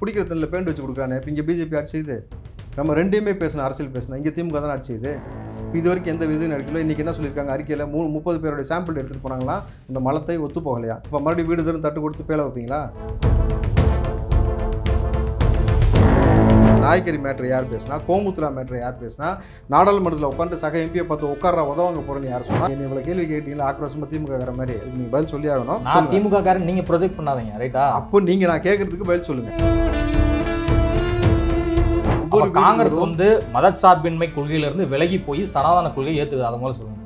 பிடிக்கிற தண்ணில் பேண்ட் வச்சு கொடுக்குறானே. இப்போ இங்கே பிஜேபி ஆட்சி செய்யுது நம்ம ரெண்டையுமே பேசணும் அரசியல் பேசணும் இங்கே திமுக தான் ஆட்சி செய்யுது இப்போ இது வரைக்கும் எந்த விதையும் நடக்கல. இன்றைக்கி என்ன சொல்லியிருக்காங்க? அறிக்கையில் மூணு முப்பது பேருடைய சாம்பிள் எடுத்துகிட்டு போனாங்களா? இந்த மலத்தை ஒத்து போகலையா இப்போ மறுபடியும் வீடு தரும் தட்டு கொடுத்து பேல வைப்பீங்களா? நாய்க்கறி மேட்ரு யார் பேசினா கோமுத்ரா மேட்ரு யார் பேசினா நாடாளுமன்றத்தில் உட்காந்து சக எம்பியை பார்த்து உட்கார உதவாங்க போகிறேன்னு யார் சொன்னா என்ன இவ்வளோ கேள்வி கேட்டீங்களா? ஆக்ரோஷமாக திமுக வேற மாதிரி. நீங்கள் பதில் சொல்லி ஆகணும். நான் சொல்லுங்க. திமுக காரன் நீங்க ப்ரொஜெக்ட் பண்ணாதீங்க ரைட்டா அப்போ நீங்கள் நான் கேட்கறதுக்கு பதில் ஒவ்வொரு காங்கிரஸ் வந்து மதச்சார்பின்மை கொள்கையில இருந்து விலகி போய் சனாதன கொள்கையை ஏத்துக்குது அதை முதல்ல சொல்லுங்க.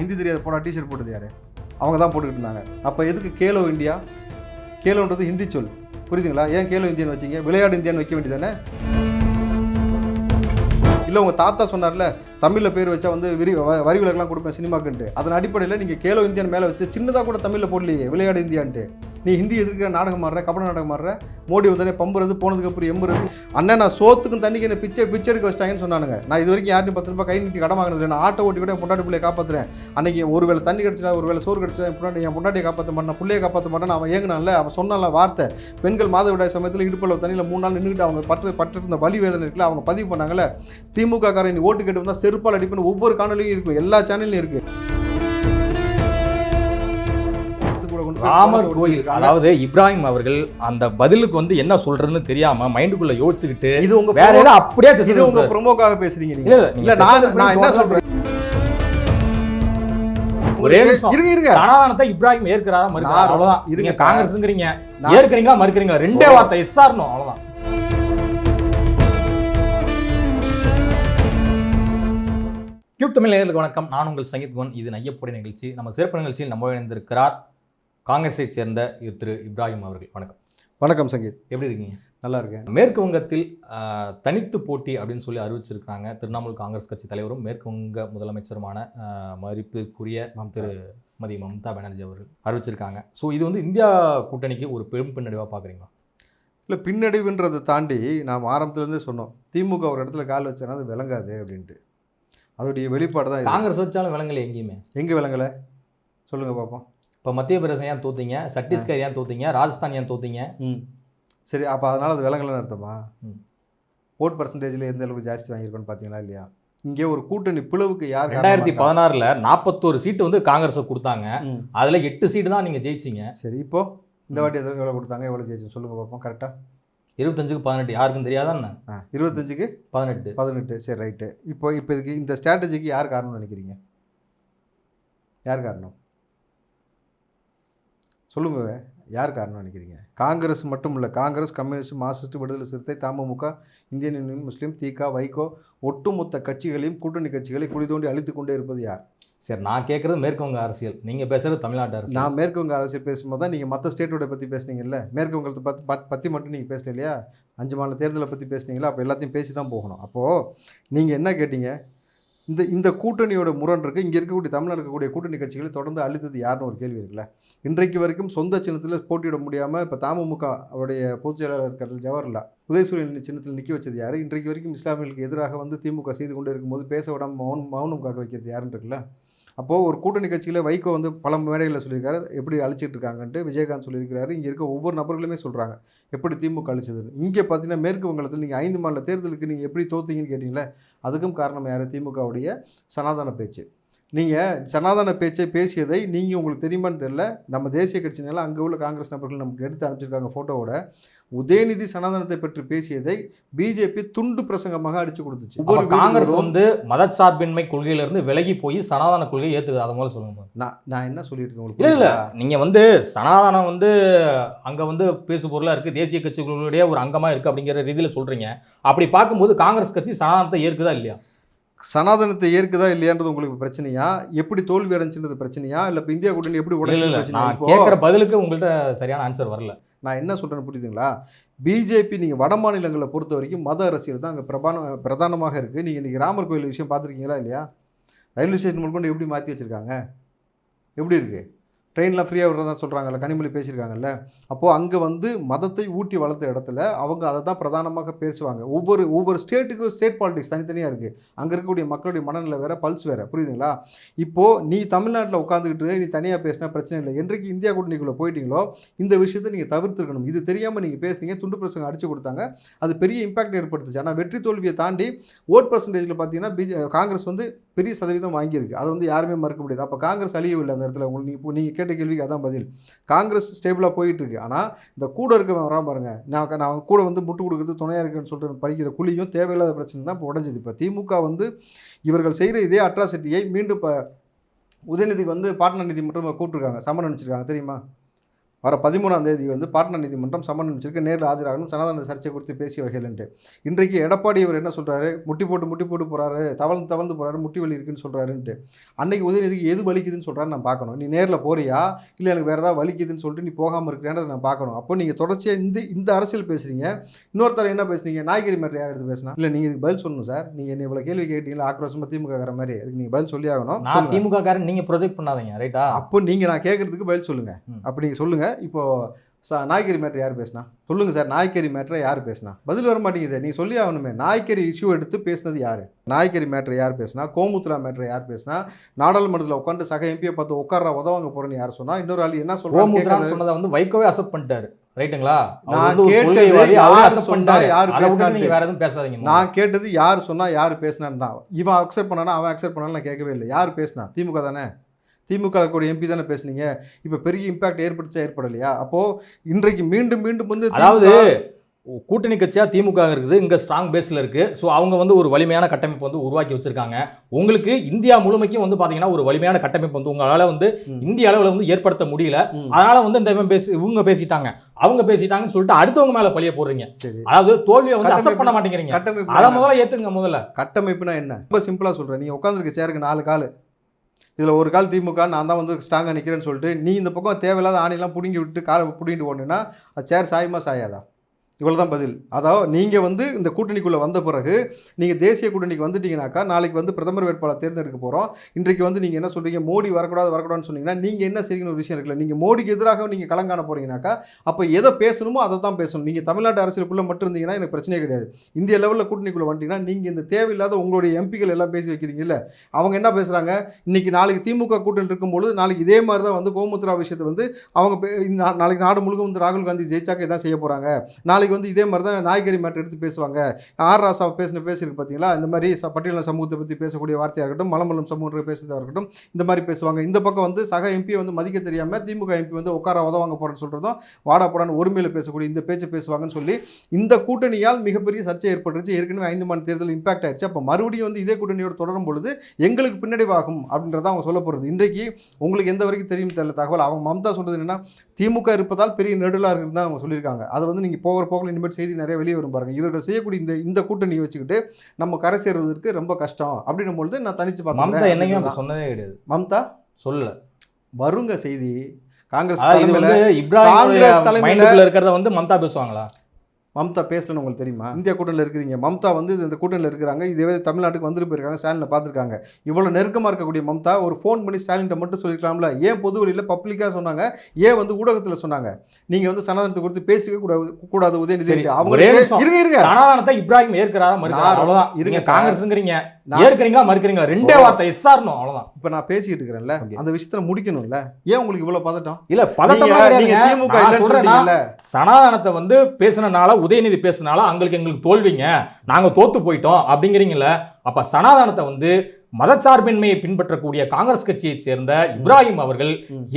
ஹிந்தி தெரியாத போனா டிஷர்ட் போட்டது யாரு? அவங்க தான் போட்டுக்கிட்டு இருந்தாங்க. அப்போ எதுக்கு கேலோ இந்தியா கேலோன்றது ஹிந்தி சொல். புரியுதுங்களா? ஏன் கேலோ இந்தியன் வச்சீங்க? விளையாடு இந்தியன் வைக்க வேண்டியதானே இல்லை உங்கள் தாத்தா சொன்னார்ல தமிழில் பேர் வச்சா வந்து விரி வரி விலக்கெல்லாம் கொடுப்பேன் சினிமாக்குன்ட்டு. அதன் அடிப்படையில் நீங்கள் கேலோ இந்தியன் மேலே வச்சுட்டு சின்னதாக கூட தமிழில் போடலையே விளையாடு இந்தியான்ட்டு. நீ ஹிந்தி எதிர்க்கிற நாடகம் ஆடுற? கபட நாடகம் ஆடுற? மோடி வந்தோடனே பம்புறது போனதுக்கு அப்புறம் எம்புறது. அண்ணன் நான் சோத்துக்கும் தண்ணிக்கு என்ன பிச்சை பிச்சை எடுக்க வச்சிட்டாங்கன்னு சொன்னானுங்க. நான் இது வரைக்கும் யார்ட்டையும் பத்து ரூபாய் கை நீட்டி கடன் வாங்கினது இல்லை. நான் ஆட்டோ ஓட்டி கூட என் பொண்டாட்டி பிள்ளையை காப்பாற்றுறேன் அன்னைக்கு ஒரு வேளை தண்ணி கிடச்சா ஒரு வேளை சோறு கிடச்சா என் பொண்டாட்டி என் பொண்டாட்டியை காப்பாற்ற மாட்டேன் பிள்ளையை காப்பாற்ற மாட்டேன் அவன் ஏங்கினான்ல அவன் சொன்னால வார்த்தை. பெண்கள் மாதவிடாய் சமயத்தில் இடுப்பில் தண்ணியில் மூணு நாள் நின்றுட்டு அவங்க பட்டு பட்டு இருந்த வலி வேதனை இருக்குல்ல அவங்க பதிவு பண்ணாங்கல்ல திமுக காரன் நீ ஓட்டு கேட்டு வந்தால் செருப்பால் அடிப்புன்னு ஒவ்வொரு காணொலியும் இருக்கும் எல்லா சேனல்லையும் இருக்குது ராமர் கோயில். அதாவது இப்ராஹிம் அவர்கள் அந்த பதிலுக்கு வந்து என்ன சொல்றதுன்னு தெரியாம மைண்டுக்குள்ள யோசிச்சுக்கிட்டு இது உங்க வேற promo- ஏதோ அப்படியே இது உங்க. ப்ரொமோக்காக பேசுறீங்க நீங்க இல்ல இல்ல, நான் நான் என்ன. சொல்றேன் ஒரே. இருங்க இருங்க சனாதனத்தை இப்ராஹிம் ஏற்கிறாரா மறுக்கிறாரா அவ்வளவுதான் இருங்க. காங்கிரஸ்ங்கிறீங்க ஏற்கிறீங்களா மறுக்கிறீங்களா ரெண்டே. வார்த்தை எஸ் அவ்வளவுதான் கியூப் தமிழ் நேயர்களுக்கு வணக்கம் நான் உங்கள் சங்கீத் குவன் இது நையப்பொடி நிகழ்ச்சி நம்ம சிறப்பு நிகழ்ச்சியில் நம்ம இணைந்திருக்கிறார் காங்கிரஸை சேர்ந்த திரு இப்ராஹிம் அவர்கள். வணக்கம். வணக்கம் சங்கீத். எப்படி இருக்கீங்க? நல்லா இருக்கேன். மேற்கு வங்கத்தில் தனித்து போட்டி அப்படின்னு சொல்லி அறிவிச்சிருக்காங்க திரிணாமுல் காங்கிரஸ் கட்சி தலைவரும் மேற்கு வங்க முதலமைச்சருமான மதிப்புக்குரிய. திரு மதி மம்தா பானர்ஜி அவர்கள் அறிவிச்சிருக்காங்க. ஸோ இது வந்து இந்தியா கூட்டணிக்கு ஒரு பெரும் பின்னடைவாக பார்க்குறீங்களா இல்லை பின்னடைவுன்றதை தாண்டி நாம் ஆரம்பத்துலேருந்தே சொன்னோம். திமுக ஒரு இடத்துல கால் வச்சனா அது விளங்காது அப்படின்ட்டு. அதோடைய வெளிப்பாடு தான் காங்கிரஸ் வச்சாலும் விலங்கல எங்கேயுமே? எங்கே விளங்கலை? சொல்லுங்கள் பார்ப்போம் இப்போ மத்திய பிரதேசம் ஏன் தோத்தீங்க? சத்தீஸ்கர் ஏன் தோத்தீங்க? ராஜஸ்தான் ஏன் தோத்தீங்க? ம். சரி அப்போ அதனால் அது விளங்கலைன்னு அர்த்தமா? ம். ஓட் பர்சன்டேஜில் எந்த அளவுக்கு ஜாஸ்தி வாங்கியிருக்கோன்னு பார்த்தீங்களா இல்லையா? இங்கே ஒரு கூட்டணி பிளவுக்கு யார் ரெண்டாயிரத்தி? பதினாறில் நாற்பத்தோரு சீட்டு வந்து காங்கிரஸை கொடுத்தாங்க. அதில் எட்டு சீட்டு தான் நீங்கள் ஜெயிச்சீங்க. சரி இப்போ இந்த. வாட்டி எவ்வளோ எவ்வளோ கொடுத்தாங்க? எவ்வளோ ஜெயிச்சு சொல்லுங்கள் பார்ப்போம் கரெக்டாக இருபத்தஞ்சுக்கு பதினெட்டு. யாருக்கும் தெரியாதானே ஆ இருபத்தஞ்சுக்கு பதினெட்டு. பதினெட்டு. சரி ரைட்டு இப்போ இப்போ இதுக்கு இந்த ஸ்ட்ராட்டஜிக்கு யார் காரணம்னு நினைக்கிறீங்க? யார் காரணம்? சொல்லுங்க. யார் காரணம் நினைக்கிறீங்க? காங்கிரஸ் மட்டும் இல்லை. Congress Communist Marxist Viduthalai Siruthai Tamumuka Indian Union Muslim தீகா Vaiko ஒட்டுமொத்த கட்சிகளையும் கூட்டணி கட்சிகளை குழி தோண்டி அழித்து கொண்டே இருப்பது யார்? சரி நான் கேட்குறது மேற்கு வங்க அரசியல். நீங்கள் பேசுறது தமிழ்நாட்டு அரசியல். நான் மேற்கு வங்க அரசியல் பேசும்போது தான் நீங்கள் மற்ற ஸ்டேட்டோட பற்றி பேசுனீங்கல்ல? மேற்கு வங்கத்தை பற்றி பத் பற்றி மட்டும் நீங்கள் பேசல இல்லையா அஞ்சு மாநில தேர்தலை பற்றி பேசுனீங்களா? அப்போ எல்லாத்தையும் பேசி தான் போகணும். அப்போது நீங்கள் என்ன கேட்டீங்க? இந்த இந்த கூட்டணியோட முரண் இருக்குது இங்கே இருக்கக்கூடிய தமிழில் இருக்கக்கூடிய கூட்டணி கட்சிகளை தொடர்ந்து அழித்தது யாருன்னு ஒரு கேள்வி இருக்குல்ல? இன்றைக்கு வரைக்கும் சொந்த சின்னத்தில் போட்டியிட முடியாமல் இப்போ தமுமுக அவருடைய பொதுச் செயலாளர் இருக்கிற ஜவஹர்லா உதயசூரியன் சின்னத்தில் நிற்க வச்சது யார்? இன்றைக்கு வரைக்கும் இஸ்லாமியர்களுக்கு எதிராக வந்து திமுக செய்து கொண்டு இருக்கும்போது பேச விடாமல் மௌனம் மௌனம் காக்க வைக்கிறது யாருன்னு இருக்குல்ல? அப்போது ஒரு கூட்டணி கட்சியில் வைகோ வந்து பல மேடைகளில் சொல்லியிருக்காரு எப்படி அழிச்சிட்டு இருக்காங்கன்ட்டு விஜயகாந்த் சொல்லியிருக்கிறாரு. இங்கே இருக்க ஒவ்வொரு நபர்களுமே சொல்கிறாங்க எப்படி திமுக அழிச்சதுன்னு. இங்கே பார்த்தீங்கன்னா மேற்கு வங்கத்தில் நீங்கள் ஐந்து மாநில தேர்தலுக்கு நீங்கள் எப்படி தோத்தீங்கன்னு கேட்டிங்களே அதுக்கும் காரணம் யார்? திமுகவுடைய சனாதன பேச்சு. நீங்கள் சனாதன பேச்சை பேசியதை நீங்கள் உங்களுக்கு தெரியுமான்னு தெரியல. நம்ம தேசிய கட்சினால அங்கே உள்ள காங்கிரஸ் நபர்கள் நமக்கு எடுத்து அனுப்பிச்சிருக்காங்க ஃபோட்டோவோட உதயநிதி சனாதனத்தை பற்றி பேசியதை பிஜேபி துண்டு பிரசங்கமாக அடிச்சு கொடுத்துச்சு. ஒவ்வொரு காங்கிரஸ் வந்து மதச்சார்பின்மை கொள்கையில இருந்து விலகி போய் சனாதன கொள்கையை ஏத்துக்குது அதை முதல்ல சொல்லுங்க. நான் நான் என்ன சொல்லியிருக்கேன் உங்களுக்கு இல்ல இல்ல. புரியுதா? நீங்க வந்து சனாதனம் வந்து அங்க வந்து பேசு பொருளா இருக்கு. தேசிய கட்சிகளுடைய ஒரு அங்கமா இருக்கு அப்படிங்கிற ரீதியில சொல்றீங்க. அப்படி பார்க்கும்போது காங்கிரஸ் கட்சி சனாதனத்தை ஏற்குதா இல்லையா? சனாதனத்தை ஏற்குதா இல்லையான்றது உங்களுக்கு பிரச்சனையா? எப்படி தோல்வி அடைஞ்சுன்றது பிரச்சனையா? இல்ல இப்ப இந்தியா கூட்டணி எப்படி கேட்கிற பதிலுக்கு உங்கள்ட்ட சரியான ஆன்சர் வரல. நான் என்ன சொல்றேன்னு புரியுதுங்களா? பிஜேபி நீங்க வட மாநிலங்களை பொறுத்த வரைக்கும் மத அரசியல் தான் அங்க பிரதான பிரதானமாக இருக்கு. நீங்க இன்னைக்கு ராமர் கோயில் விஷயம் பார்த்துருக்கீங்களா இல்லையா? ரயில்வே ஸ்டேஷன் முதற்கொண்டு எப்படி மாற்றி வச்சிருக்காங்க? எப்படி இருக்கு? ட்ரெயின்லாம் ஃப்ரீயாக விடுறதா சொல்கிறாங்கல்ல கனிமொழி பேசியிருக்காங்கல்ல அப்போது அங்கே வந்து மதத்தை ஊட்டி வளர்த்த இடத்துல அவங்க அதை தான் பிரதானமாக பேசுவாங்க. ஒவ்வொரு ஒவ்வொரு ஸ்டேட்டுக்கும் ஸ்டேட் பாலிடிக்ஸ் தனித்தனியாக இருக்குது அங்கே இருக்கக்கூடிய மக்களுடைய மனநிலை வேறு பல்ஸ் வேறு புரியுதுங்களா? இப்போது நீ தமிழ்நாட்டில் உட்காந்துக்கிட்டு நீ தனியாக பேசினா பிரச்சனை இல்லை. என்றைக்கு இந்தியா கூட்டணிக்குள்ளே போயிட்டீங்களோ இந்த விஷயத்தை நீங்கள் தவிர்த்துருக்கணும். இது தெரியாமல் நீங்கள் பேசுனீங்க துண்டு பிரசங்க அடிச்சு கொடுத்தாங்க. அது பெரிய இம்பாக்ட் ஏற்படுத்துச்சு. ஆனால் வெற்றி தோல்வியை தாண்டி ஓட் பர்சன்டேஜில் பார்த்தீங்கன்னா பிஜே காங்கிரஸ் வந்து பெரிய சதவீதம் வாங்கியிருக்கு. அதை வந்து யாருமே மறுக்க முடியாது. அப்போ காங்கிரஸ் அழியவில்லை அந்த இடத்துல. உங்களுக்கு நீ நீங்கள் கேட்ட கேள்விக்கு அதான் பதில். காங்கிரஸ் ஸ்டேபிளாக போயிட்டு இருக்கு ஆனால் இந்த கூட இருக்கவன் வரான் பாருங்க. நான் நான் கூட வந்து முட்டு கொடுக்குறது துணையாக இருக்குன்னு சொல்லிட்டு பறிக்கிற குழியும் தேவையில்லாத பிரச்சனை தான் இப்போ உடஞ்சது. இப்போ திமுக வந்து இவர்கள் செய்கிற இதே அட்ராசிட்டியை மீண்டும் இப்போ உதயநிதிக்கு வந்து பாட்னா நீதிமன்றம் கூப்பிட்டுருக்காங்க. சம்மன் அனுப்பிச்சிருக்காங்க. தெரியுமா? வர பதிமூணாம் தேதி வந்து பாட்னா நீதிமன்றம் சம்மன் அனுப்பிச்சிருக்கு. நேரில் ஆஜராகணும். சனாதன சர்ச்சை குறித்து பேசிய வகையிலன்ட்டு. இன்றைக்கு எடப்பாடி இவர் என்ன சொல்கிறாரு முட்டி போட்டு முட்டி போட்டு போகிறாரு தவழ்ந்து தவழ்ந்து போகிறாரு முட்டி வலி இருக்குன்னு சொல்கிறாருன்ட்டு அன்னைக்கு உதயநிதிக்கு எது வலிக்குதுன்னு சொல்கிறாரு நான் பார்க்கணும். நீ நேரில் போறியா? இல்லை எனக்கு வேறு ஏதாவது வலிக்குதுன்னு சொல்லிட்டு நீ போகாமல் இருக்கிறேன்றதை நான் பார்க்கணும். அப்போ நீங்கள் தொடர்ச்சியாக இந்த இந்த அரசியல் பேசுகிறீங்க இன்னொருத்தர் என்ன பேசுனீங்க? நாய்கறி மேட்டர் யார் எடுத்து பேசினா? இல்லை நீங்கள் இதுக்கு பதில் சொல்லணும் சார். நீங்கள் என்ன இவ்வளோ கேள்வி கேட்டீங்களா? ஆக்ரோஷமாக திமுக மாதிரி. அதுக்கு நீங்கள் பதில் சொல்லி ஆகணும். திமுக காரன். நீங்க ப்ரொஜெக்ட் பண்ணாதீங்க. ரைட்டா அப்போ நீங்கள் நான் கேட்குறதுக்கு பதில் சொல்லுங்கள் ம். அப்படி நீங்கள் சொல்லுங்கள் இப்போ சா நாய்க்கறி மேட்ரு யார் பேசினா? சொல்லுங்கள் சார் நாய்க்கறி மேட்ரை யார் பேசினா? பதில் வர மாட்டேங்குது. நீ சொல்லி ஆகணுமே. நாய்க்கறி இஷ்யூ எடுத்து பேசினது யார்? நாய்க்கறி மேட்ரை யார் பேசினா? கோமுத்ரா மேட்ரை யார் பேசினா? நாடாளுமன்றத்தில் உட்காந்து சக எம்பியை பார்த்து உட்கார உதவாங்க போகிறேன்னு யார் சொன்னா? இன்னொரு ஆள் என்ன கேட்கறது சொன்னதை வந்து வைகோவே அக்செப்ட் பண்ணிட்டாரு. ரைட்டுங்களா? நான் கேட்டது யார் சொன்னா. யார் வேற எதுவும் பேசாதீங்க. நான் கேட்டது யார் சொன்னா யார் பேசினான்னு தான். இவன் அக்செப்ட் பண்ணானா அவன் அக்செப்ட் பண்ணாலும் நான் கேட்கவே இல்லை. யார் பேசினா? திமுக தானே? திமுக கூட எம்பி தானே பேசுனீங்க. இப்போ பெரிய இம்பாக்ட் ஏற்படுச்சா ஏற்படலையா? அப்போ இன்றைக்கு மீண்டும் மீண்டும் வந்து அதாவது கூட்டணி கட்சியா திமுக இருக்குது இங்க ஸ்ட்ராங் பேஸ்ல இருக்கு. ஸோ அவங்க வந்து ஒரு வலிமையான கட்டமைப்பு வந்து உருவாக்கி வச்சிருக்காங்க. உங்களுக்கு இந்தியா முழுமைக்கும் வந்து பாத்தீங்கன்னா ஒரு வலிமையான கட்டமைப்பு வந்து உங்களால வந்து. இந்திய அளவுல வந்து ஏற்படுத்த முடியல. அதனால வந்து இந்த பேசி இவங்க பேசிட்டாங்க. அவங்க பேசிட்டாங்கன்னு சொல்லிட்டு அடுத்தவங்க மேல பழிய போடுறீங்க. அதாவது தோல்வியை வந்து அக்செப்ட் பண்ண மாட்டேங்கிறீங்க. அதை? முதல்ல ஏத்துங்க முதல்ல. கட்டமைப்புனா என்ன? ரொம்ப சிம்பிளா சொல்றேன். நீங்க உட்காந்துருக்க சேருக்கு நாலு கால். இதில் ஒரு கால் திமுக நான் தான் வந்து ஸ்ட்ராங்காக நிற்கிறேன்னு சொல்லிட்டு நீ இந்த பக்கம் தேவையில்லாத ஆணையெல்லாம் பிடுங்கி விட்டு காலை பிடிங்கிட்டு ஓடுனா அது சேர் சாயுமா சாயாதா? இவ்வளோ தான் பதில். அதாவது நீங்கள் வந்து இந்த கூட்டணிக்குள்ளே வந்த பிறகு நீங்கள் தேசிய கூட்டணிக்கு வந்துட்டீங்கனாக்கா நாளைக்கு வந்து பிரதமர் வேட்பாளர் தேர்ந்தெடுக்க போகிறோம் இன்றைக்கு வந்து நீங்கள் என்ன சொல்கிறீங்க மோடி வரக்கூடாது வரக்கூடாதுன்னு சொன்னீங்கன்னா நீங்கள் என்ன செய்யணும்னு ஒரு விஷயம் இருக்குல்ல நீங்கள் மோடிக்கு எதிராக நீங்கள் களங்காண போகிறீங்கனாக்கா அப்போ எதை பேசணுமோ அதை தான் பேசணும். நீங்கள் தமிழ்நாட்டு அரசியலுக்குள்ளே மட்டும் இருந்தீங்கன்னா எனக்கு பிரச்சனையே கிடையாது. இந்திய லெவலில் கூட்டணிக்குள்ளே வந்துட்டீங்கன்னா நீங்கள் இந்த தேவையில்லாத உங்களுடைய எம்பிக்கள் எல்லாம் பேசி வைக்கிறீங்கல்ல அவங்க என்ன பேசுகிறாங்க இன்றைக்கி நாளைக்கு திமுக கூட்டணி இருக்கும்பொழுது நாளைக்கு இதே மாதிரி தான் வந்து கோமுத்ரா விஷயத்தை வந்து அவங்க பே- நா- நாளைக்கு நாடு முழுக்க வந்து ராகுல் காந்தி ஜெயிச்சாக்க இதான் செய்ய போகிறாங்க நாளைக்கு வந்து இதே மாதிரி தான் நாய்கறி மேட்டர் எடுத்து பேசுவாங்க. ஆர் ராசா பேசின பேசியிருக்கு பார்த்தீங்களா இந்த மாதிரி ச பட்டியலின சமூகத்தை பற்றி பேசக்கூடிய வார்த்தையாக இருக்கட்டும் மலமலம் சமூகத்தை பேசுறதாக இருக்கட்டும் இந்த மாதிரி பேசுவாங்க. இந்த பக்கம் வந்து சக எம்பியை வந்து மதிக்க தெரியாமல் திமுக எம்பி வந்து உட்கார உதவாங்க போகிறேன்னு சொல்கிறதும் வாடா போடான்னு ஒருமையில் பேசக்கூடிய இந்த பேச்சு பேசுவாங்கன்னு சொல்லி இந்த கூட்டணியால் மிகப்பெரிய சர்ச்சை ஏற்பட்டுருச்சு. ஏற்கனவே ஐந்து மாநில தேர்தல் இம்பாக்ட் ஆயிடுச்சு. அப்போ மறுபடியும் வந்து இதே கூட்டணியோடு தொடரும் பொழுது எங்களுக்கு பின்னடைவாகும் அப்படின்றத அவங்க சொல்ல போகிறது இன்றைக்கு உங்களுக்கு எந்த வரைக்கும் தெரியும் தெரியல தகவல். அவங்க மம்தா சொல்கிறது என்னென்னா திமுக இருப்பதால் பெரிய நெடுலாக தான் அவங்க சொல்லியிருக்காங்க. அதை வந்து நீங்கள் போகிற போக்கில் இனிமேல் செய்தி நிறைய வெளியே வரும் பாருங்க. இவர்கள் செய்யக்கூடிய இந்த இந்த கூட்டணியை வச்சுக்கிட்டு நம்ம கரை சேருவதற்கு ரொம்ப கஷ்டம் அப்படின்னும் பொழுது நான் தனிச்சு மம்தா பார்த்தேன் என்னைக்கும் சொன்னதே கிடையாது. மம்தா? சொல்லல. வருங்க செய்தி. காங்கிரஸ் தலைமையில காங்கிரஸ் தலைமையில- இருக்கிறத வந்து மம்தா பேசுவாங்களா? மம்தா பேசலன்னு உங்களுக்கு தெரியுமா? இந்தியா கூட்டணியில் இருக்கிறீங்க. மம்தா வந்து இந்த கூட்டணியில் இருக்கிறாங்க. இதே தமிழ்நாட்டுக்கு வந்துட்டு போயிருக்காங்க ஸ்டாலினை பார்த்துருக்காங்க. இவ்வளோ நெருக்கமாக இருக்கக்கூடிய மம்தா ஒரு ஃபோன் பண்ணி ஸ்டாலின்ட்ட மட்டும் சொல்லிருக்கலாம்ல ஏன் பொது வழியில் பப்ளிக்காக சொன்னாங்க? ஏன் வந்து ஊடகத்தில் சொன்னாங்க? நீங்கள் வந்து சனாதனத்தை குறித்து பேசவே கூடாது கூடாது உதயநிதி அவங்க. இருங்க இருங்க. சனாதனத்தை இப்ராஹிம் ஏற்கிறாரா அவ்வளவுதான். இருங்க. காங்கிரஸ்ங்கிறீங்க. ஏற்கிறீங்களா மறுக்கிறீங்களா? ரெண்டே. வார்த்தை எஸ்ஆர்னோ அவ்வளவுதான். இப்போ நான் பேசிக்கிட்டு இருக்கிறேன்ல. அந்த விஷயத்தில் முடிக்கணும்ல? ஏன் உங்களுக்கு இவ்வளோ பதட்டம்? இல்ல பதட்டமா நீங்க நீங்க கிடையாதுங்க. திமுக இல்லைன்னு சொல்லிட்டீங்கல்ல சனாதனத்தை வந்து பேசுனனால உதயநிதி பேசுனால அவங்களுக்கு எங்களுக்கு தோல்விங்க. நாங்க தோத்து போயிட்டோம் அப்படிங்கிறீங்கல்ல. அப்ப சனாதனத்தை வந்து மதச்சார்பின்மையை பின்பற்றக்கூடிய காங்கிரஸ் கட்சியை சேர்ந்த இப்ராஹிம் அவர்கள்.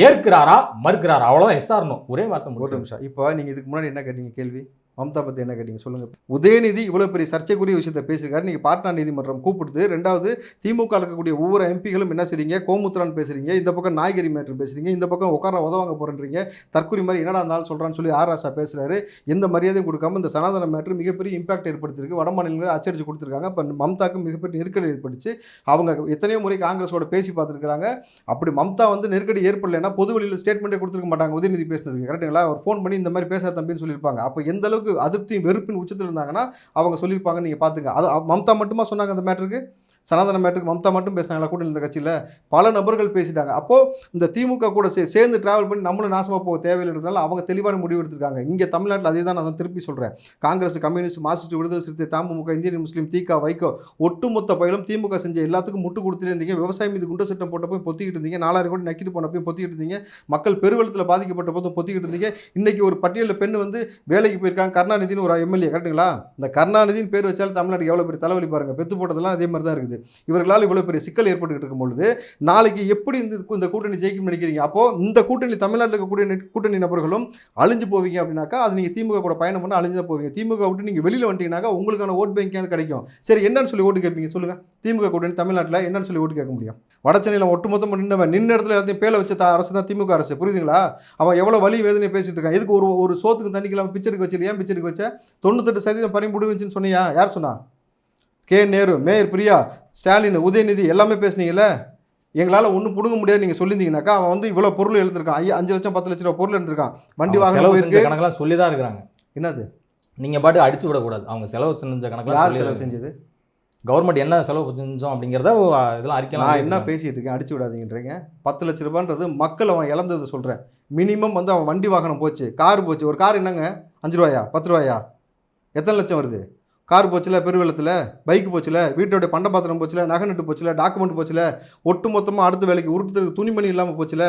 ஏற்கிறாரா மறுக்கிறாரா? அவ்வளவுதான் எஸ்ஆர்னோ ஒரே வார்த்தை ஒரு நிமிஷம். இப்போ நீங்கள் இதுக்கு முன்னாடி என்ன கேட்டீங்க? கேள்வி? மம்தா பற்றி என்ன கேட்டீங்க? சொல்லுங்கள் உதயநிதி இவ்வளோ பெரிய சர்ச்சைக்குரிய விஷயத்தை பேசியிருக்காரு. நீங்கள் பாட்னா நீதிமன்றம் கூப்பிடுது. ரெண்டாவது திமுக இருக்கக்கூடிய ஒவ்வொரு எம்பிகளும் என்ன செய்றீங்க? கோமுத்திரான் பேசுகிறீங்க இந்த பக்கம் நாய்கறி மேட்ரு பேசுறீங்க. இந்த பக்கம் உட்கார உதவாங்க போகிறன்றீங்க தற்கொலை மாதிரி என்னடா இருந்தாலும் சொல்கிறான்னு சொல்லி ஆர் ராசா பேசுகிறாரு எந்த மரியாதையும் கொடுக்காம இந்த சனாதன மேட்ரு மிகப்பெரிய இம்பாக்ட் ஏற்படுத்திருக்கு வட மாநிலங்களில் அச்சடிச்சு கொடுத்துருக்காங்க. இப்போ மம்தாக்கு மிகப்பெரிய நெருக்கடி ஏற்பட்டுச்சு. அவங்க எத்தனையோ முறை காங்கிரஸோட பேசி பார்த்துருக்காங்க அப்படி மம்தா வந்து நெருக்கடி ஏற்படலைன்னா பொது வெளியில் ஸ்டேட்மெண்ட்டே கொடுத்துருக்க மாட்டாங்க. உதயநிதி பேசினதுக்கு. கரெக்டுங்களா அவர் ஃபோன் பண்ணி இந்த மாதிரி பேசாத தம்பின்னு சொல்லியிருப்பாங்க. அப்போ எந்த அளவுக்கு அதிருப்தியும் வெறுப்பின் உச்சத்தில் இருந்தாங்கன்னா அவங்க சொல்லியிருப்பாங்கன்னு நீங்கள் பார்த்துங்க. அது மம்தா மட்டுமா சொன்னாங்க அந்த மேட்டருக்கு சனாதன மேட்டுக்கு மம்தா மட்டும் பேசினாங்களா? கூட இந்த கட்சியில் பல நபர்கள் பேசிட்டாங்க. அப்போது இந்த திமுக கூட சே சேர்ந்து ட்ராவல் பண்ணி நம்மளும் நாசமாக போக தேவையில்லைன்றதால அவங்க தெளிவான முடிவு எடுத்திருக்காங்க. இங்கே தமிழ்நாட்டில் அதே தான் நான் திருப்பி சொல்கிறேன் காங்கிரஸ் கம்யூனிஸ்ட் மார்க்சிஸ்ட் விடுதலை சிறுத்தை தமுக இந்தியன் முஸ்லீம் தீகா வைகோ ஒட்டுமொத்த பயிலும் திமுக செஞ்ச எல்லாத்துக்கும் முட்டு கொடுத்துட்டு இருந்தீங்க. விவசாயம் மீது குண்டு சட்டம் போட்ட போய் பொத்திக்கிட்டு இருந்தீங்க. நாலாயிரம் கோடி நக்கிட்டு போனப்பையும் பொத்திக்கிட்டு இருந்தீங்க. மக்கள் பெருவெள்ளத்தில் பாதிக்கப்பட்ட போதும் பொத்திக்கிட்டு இருந்தீங்க. இன்றைக்கி ஒரு பட்டியலில் பெண் வந்து வேலைக்கு போயிருக்காங்க. கருணாநிதினு ஒரு எம்எல்ஏ. கரெக்ட்டுங்களா? இந்த கருணாநிதினு பேர் வச்சாலும் தமிழ்நாட்டுக்கு எவ்வளோ பெரிய தலைவலி பாருங்கள் பெத்து போட்டதெல்லாம் அதே மாதிரி தான் இருக்குது. இவர்களால் இவ்வளோ பெரிய சிக்கல் ஏற்பட்டுக்கிட்டு இருக்கும் பொழுது நாளைக்கு எப்படி இந்த இந்த கூட்டணி ஜெயிக்கும் நினைக்கிறீங்க? அப்போ இந்த கூட்டணி தமிழ்நாட்டில் இருக்கக்கூடிய கூட்டணி நபர்களும் அழிஞ்சு போவீங்க அப்படின்னாக்கா அது நீங்கள் திமுக கூட பயணம் பண்ண அழிஞ்சு தான் போவீங்க. திமுக விட்டு நீங்கள் வெளியில் வந்துட்டீங்கன்னாக்கா உங்களுக்கான ஓட் பேங்க் கிடைக்கும். சரி என்னன்னு சொல்லி ஓட்டு கேட்பீங்க? சொல்லுங்கள் திமுக கூட்டணி தமிழ்நாட்டில் என்னன்னு சொல்லி ஓட்டு கேட்க முடியும்? வடச்சென்னையில் ஒட்டுமொத்தம் நின்றவன் நின்ன இடத்துல எல்லாத்தையும் பேல வச்ச அரசு தான் திமுக அரசு. புரியுதுங்களா? அவன் எவ்வளோ வலி வேதனை பேசிட்டு இருக்கான். எதுக்கு ஒரு ஒரு சோத்துக்கு தண்ணிக்கு இல்லாமல் பிச்சை எடுக்க வச்சு ஏன் வச்ச தொண்ணூத்தெட்டு சதவீதம் பறி முடிஞ்சுன்னு சொன்னியா? யார் சொன்னா? கே நேரு மேயர் பிரியா ஸ்டாலின் உதயநிதி எல்லாமே பேசுனீங்கல்ல? எங்களால் ஒன்றும் பிடுங்க முடியாது நீங்கள் சொல்லியிருந்தீங்கன்னாக்கா அவன் வந்து இவ்வளோ பொருள் எழுந்திருக்கான் ஐயா அஞ்சு லட்சம் பத்து லட்ச ரூபா பொருள் எழுந்திருக்கான் வண்டி வாகனம் போயிருக்கு. கணக்கெல்லாம் சொல்லி தான் இருக்கிறாங்க. என்னது? நீங்க பாட்டு அடிச்சு விடக்கூடாது. அவங்க செலவு செஞ்ச கணக்கெல்லாம் யார் செலவு செஞ்சது? கவர்மெண்ட் என்ன செலவு செஞ்சோம் அப்படிங்கிறத இதெல்லாம் அறிக்கைலாம் நான் என்ன. பேசிட்டு இருக்கேன்? அடிச்சு விடாதீங்கன்றீங்க. பத்து லட்ச ரூபான்றது மக்கள் அவன் இழந்தது சொல்கிறேன் மினிமம் வந்து அவன் வண்டி வாகனம் போச்சு கார் போச்சு. ஒரு கார் என்னங்க? அஞ்சு ரூபாயா? பத்து ரூபாயா? எத்தனை லட்சம் வருது? கார் போச்சுல பெருவெள்ளத்தில்? பைக் போச்சுல? வீட்டோட பண்ட பாத்திரம் போச்சுல? நகை நட்டு போச்சுல? டாக்குமெண்ட் போச்சுல? ஒட்டு மொத்தமாக அடுத்த வேலைக்கு உருட்டுறதுக்கு துணிமணி இல்லாமல் போச்சுல?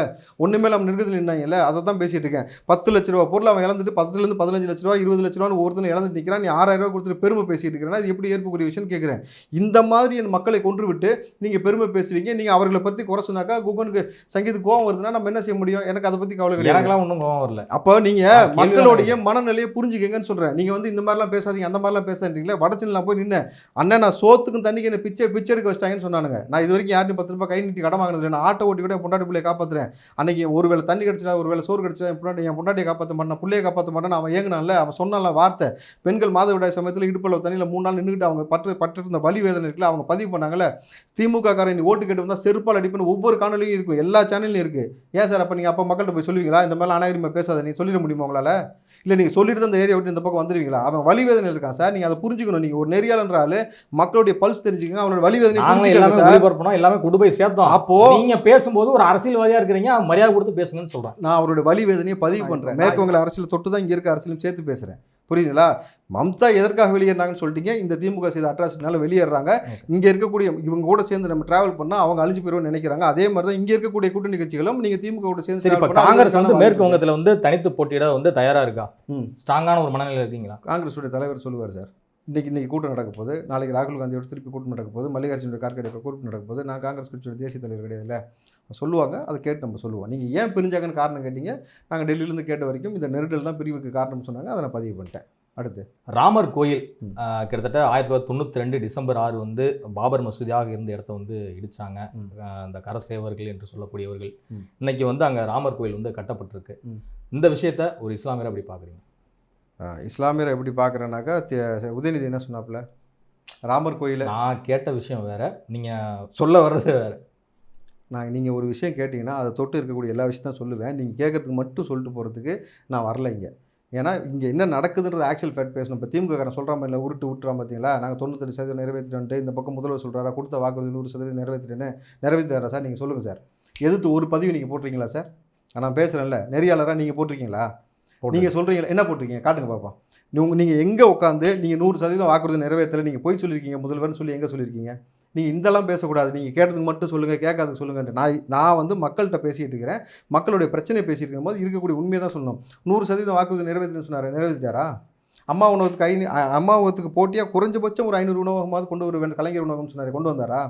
ஒன்றுமே இல்லாமல் நிறுத்தத்தில் நின்னாங்கல்ல அதை தான் பேசிட்டு இருக்கேன். பத்து லட்ச ரூபா பொருள் அவன் இழந்துட்டு பத்துலேருந்து பதினஞ்சு லட்ச ரூபா இருபது லட்ச ரூபான்னு ஒருத்தனை இழந்துட்டு நிற்கிறான் நீ ஆறாயிரம் ரூபா கொடுத்துட்டு பெருமை பேசிட்டு இருக்கிறேன்னா இது எப்படி ஏற்புக்குரிய விஷயம்னு கேட்குறேன் இந்த மாதிரி என் மக்களை கொன்று விட்டு நீங்கள் பெருமை பேசுவீங்க. நீங்கள் அவர்களை பற்றி குறை சொன்னாக்கா குகனுக்கு சங்கீத கோவம் வருதுன்னா நம்ம என்ன செய்ய முடியும்? எனக்கு அதை பற்றி கவலை கிடையாது. ஒன்றும் கோவம் வரல. அப்போ நீங்க நான் கேள்வி மக்களுடைய மனநிலையை புரிஞ்சுக்கங்கன்னு சொல்றேன். நீங்க வந்து இந்த மாதிரிலாம் பேசாதீங்க அந்த மாதிரிலாம் பேசாதீங்களே வடச்செல்லாம் போய் நின்று அண்ணன் நான் சோத்துக்கும் தண்ணிக்கு என்ன பிச்சை பிச்சை எடுக்க வச்சிட்டாங்கன்னு சொன்னானுங்க. நான் இது வரைக்கும் யாரும் பத்து ரூபாய் கை நீட்டி கடன் வாங்கினது இல்லை. நான் ஆட்டோ ஓட்டி கூட என் பொண்டாட்டி பிள்ளையை காப்பாத்துறேன். அன்னைக்கு ஒரு வேளை தண்ணி கிடைச்சா ஒரு வேளை சோறு கிடைச்சா என் பொண்டாட்டி என் பொண்டாட்டியை காப்பாற்ற மாட்டேன். பிள்ளைய காப்பாற்ற மாட்டேன். அவன் ஏங்கினான்ல அவன் சொன்னால வார்த்தை. பெண்கள் மாதவிடாய் சமயத்தில் இடுப்பில் தண்ணியில் மூணு நாள் நின்றுட்டு அவங்க பட்டு பட்டு இருந்த வலி வேதனை இருக்குல்ல அவங்க பதிவு பண்ணாங்கல்ல திமுக காரன் நீ ஓட்டு கேட்டு வந்தால் செருப்பால் அடிப்புன்னு ஒவ்வொரு காணொலியும் இருக்கும் எல்லா சேனல்லையும் இருக்குது ஏன் சார் அப்போ நீங்கள் அப்போ மக்கள்கிட்ட போய் சொல்லுவீங்களா? இந்த மாதிரிலாம் அநாகரிகமாக பேசாத. நீ சொல்லிட முடியுமா உங்களால்? இல்லை நீங்கள் சொல்லிட்டு தான் இந்த ஏரியா விட்டு இந்த பக்கம் வந்துடுவீங்களா அவன் வலி வேதனை இருக்கான் சார். நீங்கள் அதை புரிஞ்சுக்கணும். நீங்கள் ஒரு நெறியாளன்றால் மக்களுடைய பல்ஸ் தெரிஞ்சுக்கங்க அவனோட வலி வேதனை நாங்களும் புரிஞ்சுக்கங்க எல்லாமே சார். ஒளிபரப்பணும் எல்லாமே கொண்டு போய் சேர்த்தோம். அப்போ நீங்க பேசும்போது ஒரு அரசியல்வாதியா இருக்கிறீங்க மரியாதை கொடுத்து பேசுங்கன்னு சொல்றேன். நான் அவருடைய வலி வேதனையை பதிவு பண்ணுறேன் இப்ப- மேற்கு வங்கல அரசியல் தொட்டு தான் இங்கே இருக்க அரசியலும் சேர்த்து பேசுகிறேன் புரியுதுங்களா? மம்தா எதற்காக வெளியேறாங்கன்னு சொல்லிட்டீங்க. இந்த திமுக செய்த அட்ராசிட்டினால வெளியேறாங்க இங்கே இருக்கக்கூடிய இவங்க கூட சேர்ந்து நம்ம டிராவல் பண்ணால் அவங்க அழிஞ்சு போயிடுவோம்னு நினைக்கிறாங்க. அதே மாதிரி தான் இங்கே இருக்கக்கூடிய கூட்டணி கட்சிகளும் நீங்கள் திமுக கூட சேர்ந்து இப்ப காங்கிரஸ் வந்து மேற்கு வங்கத்துல வந்து தனித்து போட்டியிட வந்து தயாரா இருக்கா? ம். ஸ்ட்ராங்கான ஒரு மனநிலையில இருக்கீங்களா? காங்கிரஸுடைய தலைவர் சொல்லுவார் சார். இன்னைக்கு இன்னைக்கு கூட்டம் நடக்க போகுது நாளைக்கு ராகுல் காந்தியோட திருப்பி கூட்டம் நடக்க போகுது மல்லிகார்ஜுனுடைய கார்கடை கூட்டம் நடக்க போகுது நான் காங்கிரஸ் கட்சியோட தேசிய தலைவர் கிடையாதுல்ல. சொல்லுவாங்க. அதை கேட்டு நம்ம சொல்லுவோம். நீங்கள் ஏன் பிரிஞ்சாங்கன்னு காரணம் கேட்டீங்க. நாங்கள் டெல்லியிலேருந்து கேட்ட வரைக்கும் இந்த நெருடல் தான் பிரிவுக்கு காரணம் சொன்னாங்க. அதை நான் பதிவு பண்ணிட்டேன். அடுத்து. ராமர் கோயில் கிட்டத்தட்ட ஆயிரத்தி தொள்ளாயிரத்தி தொண்ணூத்தி ரெண்டு டிசம்பர் ஆறு வந்து பாபர் மசூதியாக இருந்த இடத்த வந்து. ஆஹ், அந்த கரசேவர்கள் என்று சொல்லக்கூடியவர்கள். ம். இன்னைக்கு வந்து அங்க ராமர் கோயில் வந்து கட்டப்பட்டிருக்கு. இந்த விஷயத்த ஒரு இஸ்லாமியர் அப்படி பாக்குறீங்க? ஆ, இஸ்லாமியரை எப்படி பார்க்குறேன்னாக்கா உதயநிதி என்ன சொன்னாப்புல? ராமர் கோயிலை. நான் கேட்ட விஷயம் வேற நீங்க சொல்ல வர்றது வேற. நான் நீங்கள் ஒரு விஷயம் கேட்டிங்கன்னா அதை தொட்டு இருக்கக்கூடிய எல்லா விஷயத்தையும் சொல்லுவேன். நீங்கள் கேட்கறதுக்கு மட்டும் சொல்லிட்டு போகிறதுக்கு நான் வரல இங்கே. ஏன்னா இங்கே என்ன நடக்குதுன்றது ஆக்சுவல் ஃபேக்ட் பேசணும். இப்போ திமுககாரன் சொல்கிற மாதிரி இல்லை உருட்டு விட்டுறான் பார்த்தீங்களா நாங்கள் தொண்ணூத்தெட்டு சதவீதம் நிறைவேற்றிட்டு இந்த பக்கம் முதல்வர் சொல்கிறாரா கொடுத்த வாக்குறுதி நூறு சதவீதம் நிறைவேற்றிட்டேன்னு நிறைவேற்றாரா சார்? நீங்கள் சொல்லுங்கள் சார். எதிர்த்து ஒரு பதிவு நீங்கள் போட்டிருக்கீங்களா சார்? நான் பேசுகிறேன்ல நெறியாளராக நீங்கள் போட்டிருக்கீங்களா? போட்டு- நீங்கள் சொல்கிறீங்களா என்ன போட்டிருக்கீங்க? காட்டுங்க பாப்பா. நீங்கள் நீங்கள் எங்கே உட்காந்து நீங்கள் நூறு சதவீதம் வாக்குறுதி நிறைவேற்றலை நீங்கள் போய் சொல்லியிருக்கீங்க முதல்வர்னு சொல்லி எங்கே சொல்லியிருக்கீங்க நீங்கள் இந்தெல்லாம் பேசக்கூடாது. நீங்கள் கேட்டதுக்கு மட்டும் சொல்லுங்கள் கேட்காதுக்கு சொல்லுங்கன்ட்டு. நான் நான் வந்து மக்கள்கிட்ட பேசிகிட்டு இருக்கிறேன். மக்களுடைய பிரச்சனையை பேசியிருக்கும் இருக்கும்போது இருக்கக்கூடிய உண்மையை தான் சொல்லணும். நூறு சதவீதம் வாக்குறுதி நிறைவேற்றணும்னு சொன்னார். நிறைவேற்றிட்டாரா? அம்மா உணவகத்துக்கு ஐநூ அம்மா உணவகத்துக்கு போட்டியாக குறைஞ்சபட்சம் ஒரு ஐநூறு உணவகமாவது கொண்டு வர வேண்டும் கலைஞர் உணவகம் சொன்னார் கொண்டு வந்தாரா?